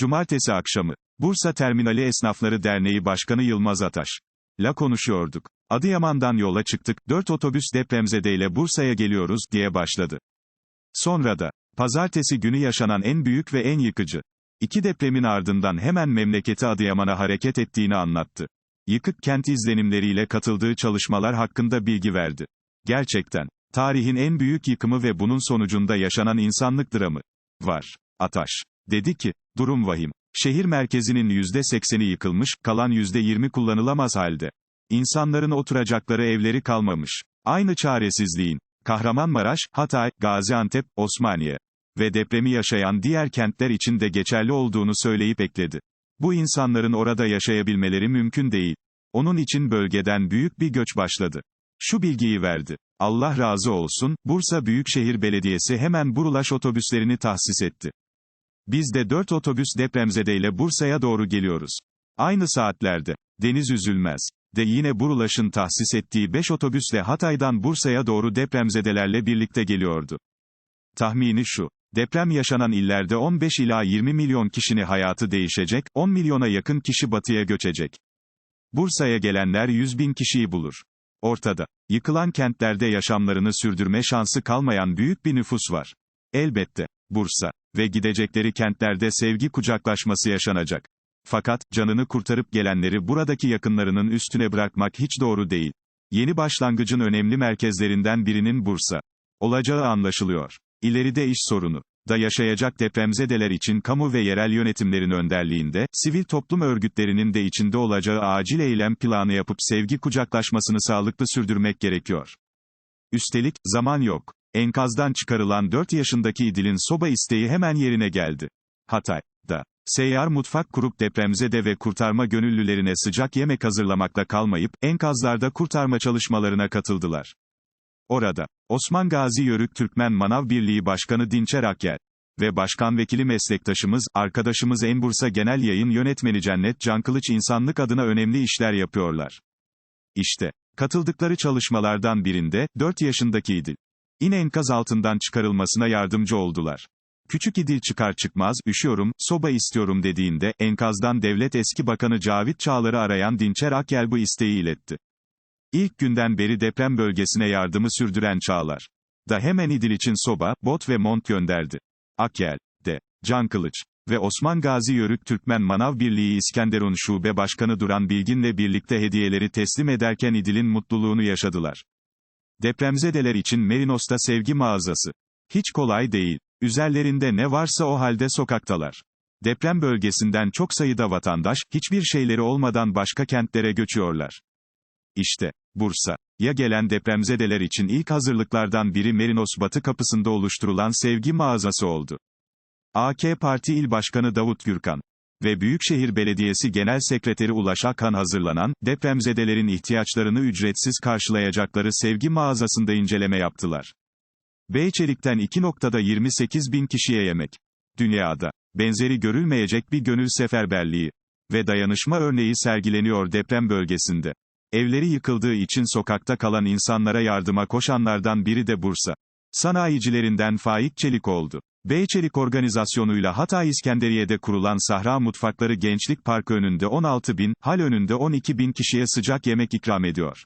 Cumartesi akşamı. Bursa Terminali Esnafları Derneği Başkanı Yılmaz Ataş. La konuşuyorduk. Adıyaman'dan yola çıktık, 4 otobüs depremzedeyle Bursa'ya geliyoruz, diye başladı. Sonra da, pazartesi günü yaşanan en büyük ve en yıkıcı. İki depremin ardından hemen memleketi Adıyaman'a hareket ettiğini anlattı. Yıkık kent izlenimleriyle katıldığı çalışmalar hakkında bilgi verdi. Gerçekten, tarihin en büyük yıkımı ve bunun sonucunda yaşanan insanlık dramı var. Ataş. Dedi ki, durum vahim. Şehir merkezinin %80'i yıkılmış, kalan %20 kullanılamaz halde. İnsanların oturacakları evleri kalmamış. Aynı çaresizliğin, Kahramanmaraş, Hatay, Gaziantep, Osmaniye ve depremi yaşayan diğer kentler için de geçerli olduğunu söyleyip ekledi. Bu insanların orada yaşayabilmeleri mümkün değil. Onun için bölgeden büyük bir göç başladı. Şu bilgiyi verdi. Allah razı olsun, Bursa Büyükşehir Belediyesi hemen Burulaş otobüslerini tahsis etti. Biz de 4 otobüs depremzedeyle Bursa'ya doğru geliyoruz. Aynı saatlerde, Deniz Üzülmez, de yine Burulaş'ın tahsis ettiği 5 otobüsle Hatay'dan Bursa'ya doğru depremzedelerle birlikte geliyordu. Tahmini şu, deprem yaşanan illerde 15 ila 20 milyon kişinin hayatı değişecek, 10 milyona yakın kişi batıya göçecek. Bursa'ya gelenler 100 bin kişiyi bulur. Ortada, yıkılan kentlerde yaşamlarını sürdürme şansı kalmayan büyük bir nüfus var. Elbette, Bursa ve gidecekleri kentlerde sevgi kucaklaşması yaşanacak. Fakat, canını kurtarıp gelenleri buradaki yakınlarının üstüne bırakmak hiç doğru değil. Yeni başlangıcın önemli merkezlerinden birinin Bursa olacağı anlaşılıyor. İleride iş sorunu da yaşayacak depremzedeler için kamu ve yerel yönetimlerin önderliğinde, sivil toplum örgütlerinin de içinde olacağı acil eylem planı yapıp sevgi kucaklaşmasını sağlıklı sürdürmek gerekiyor. Üstelik, zaman yok. Enkazdan çıkarılan 4 yaşındaki İdil'in soba isteği hemen yerine geldi. Hatay'da, seyyar mutfak kurup depremzede ve kurtarma gönüllülerine sıcak yemek hazırlamakla kalmayıp, enkazlarda kurtarma çalışmalarına katıldılar. Orada, Osman Gazi Yörük Türkmen Manav Birliği Başkanı Dinçer Akyel ve Başkan Vekili meslektaşımız, arkadaşımız Enbursa Genel Yayın Yönetmeni Cennet Can Kılıç insanlık adına önemli işler yapıyorlar. İşte, katıldıkları çalışmalardan birinde, 4 yaşındaki İdil. İn enkaz altından çıkarılmasına yardımcı oldular. Küçük İdil çıkar çıkmaz, üşüyorum, soba istiyorum dediğinde, enkazdan Devlet Eski Bakanı Cavit Çağlar'ı arayan Dinçer Akyel bu isteği iletti. İlk günden beri deprem bölgesine yardımı sürdüren Çağlar. Da hemen İdil için soba, bot ve mont gönderdi. Akyel, de, Can Kılıç ve Osman Gazi Yörük Türkmen Manav Birliği İskenderun Şube Başkanı Duran Bilgin'le birlikte hediyeleri teslim ederken İdil'in mutluluğunu yaşadılar. Depremzedeler için Merinos'ta sevgi mağazası. Hiç kolay değil. Üzerlerinde ne varsa o halde sokaktalar. Deprem bölgesinden çok sayıda vatandaş, hiçbir şeyleri olmadan başka kentlere göçüyorlar. İşte, Bursa. Ya gelen depremzedeler için ilk hazırlıklardan biri Merinos Batı kapısında oluşturulan sevgi mağazası oldu. AK Parti İl Başkanı Davut Gürkan ve Büyükşehir Belediyesi Genel Sekreteri Ulaş Akan hazırlanan, depremzedelerin ihtiyaçlarını ücretsiz karşılayacakları sevgi mağazasında inceleme yaptılar. Beyçelik'ten iki noktada 28 bin kişiye yemek. Dünyada, benzeri görülmeyecek bir gönül seferberliği ve dayanışma örneği sergileniyor deprem bölgesinde. Evleri yıkıldığı için sokakta kalan insanlara yardıma koşanlardan biri de Bursa. Sanayicilerinden Faik Çelik oldu. Beyçelik organizasyonuyla Hatay İskenderiye'de kurulan Sahra Mutfakları Gençlik Parkı önünde 16 bin, hal önünde 12 bin kişiye sıcak yemek ikram ediyor.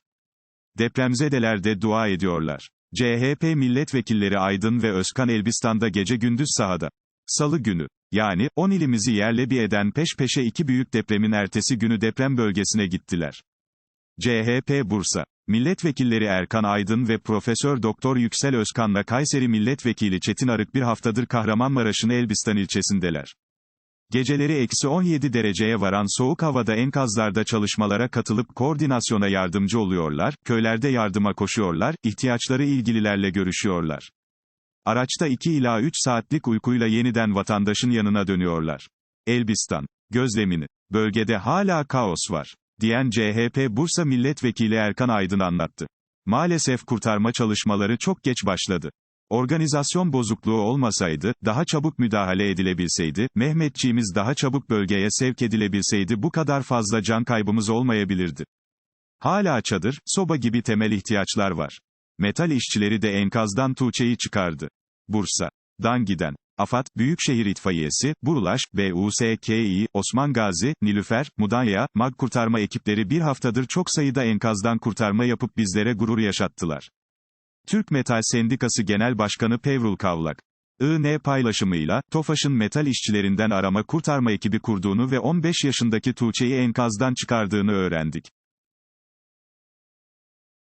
Depremzedeler de dua ediyorlar. CHP milletvekilleri Aydın ve Özkan Elbistan'da gece gündüz sahada. Salı günü, yani, 10 ilimizi yerle bir eden peş peşe iki büyük depremin ertesi günü deprem bölgesine gittiler. CHP Bursa Milletvekilleri Erkan Aydın ve Profesör Doktor Yüksel Özkan'la Kayseri Milletvekili Çetin Arık bir haftadır Kahramanmaraş'ın Elbistan ilçesindeler. Geceleri eksi 17 dereceye varan soğuk havada enkazlarda çalışmalara katılıp koordinasyona yardımcı oluyorlar, köylerde yardıma koşuyorlar, ihtiyaçları ilgililerle görüşüyorlar. Araçta 2 ila 3 saatlik uykuyla yeniden vatandaşın yanına dönüyorlar. Elbistan. Gözlemini. Bölgede hala kaos var diyen CHP Bursa Milletvekili Erkan Aydın anlattı. Maalesef kurtarma çalışmaları çok geç başladı. Organizasyon bozukluğu olmasaydı, daha çabuk müdahale edilebilseydi, Mehmetçiğimiz daha çabuk bölgeye sevk edilebilseydi bu kadar fazla can kaybımız olmayabilirdi. Hala çadır, soba gibi temel ihtiyaçlar var. Metal işçileri de enkazdan Tuğçe'yi çıkardı. Bursa. Dan giden. AFAD, Büyükşehir İtfaiyesi, Burulaş, BUSKİ, Osman Gazi, Nilüfer, Mudanya, MAG kurtarma ekipleri bir haftadır çok sayıda enkazdan kurtarma yapıp bizlere gurur yaşattılar. Türk Metal Sendikası Genel Başkanı Pevrul Kavlak. IN paylaşımıyla, TOFAŞ'ın metal işçilerinden arama kurtarma ekibi kurduğunu ve 15 yaşındaki Tuğçe'yi enkazdan çıkardığını öğrendik.